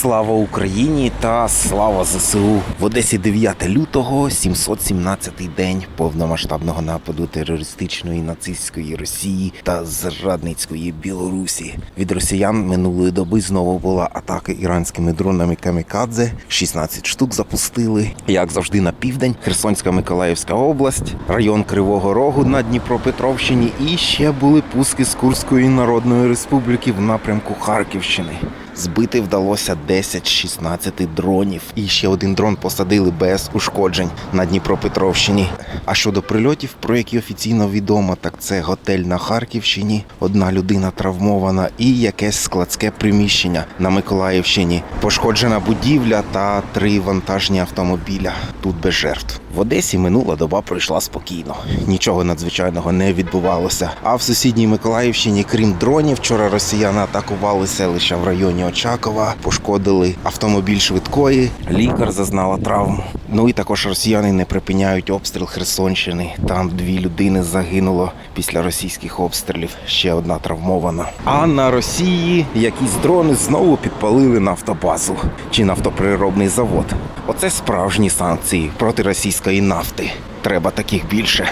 Слава Україні та слава ЗСУ в Одесі 9 лютого, 717-й день повномасштабного нападу терористичної нацистської Росії та зрадницької Білорусі. Від росіян минулої доби знову була атака іранськими дронами камікадзе. 16 штук запустили. Як завжди, на південь, Херсонська Миколаївська область, район Кривого Рогу на Дніпропетровщині і ще були пуски з Курської Народної Республіки в напрямку Харківщини. Збити вдалося 10-16 дронів. І ще один дрон посадили без ушкоджень на Дніпропетровщині. А щодо прильотів, про які офіційно відомо, так це готель на Харківщині, одна людина травмована і якесь складське приміщення на Миколаївщині. Пошкоджена будівля та три вантажні автомобіля. Тут без жертв. В Одесі минула доба пройшла спокійно. Нічого надзвичайного не відбувалося. А в сусідній Миколаївщині, крім дронів, вчора росіяни атакували селища в районі Очакова, пошкодили автомобіль швидкої. Лікар зазнала травм. Ну і також росіяни не припиняють обстріл Херсонщини. Там дві людини загинуло після російських обстрілів. Ще одна травмована. А на Росії якісь дрони знову підпалили нафтобазу чи нафтоприробний завод. Оце справжні санкції проти російської нафти. Треба таких більше.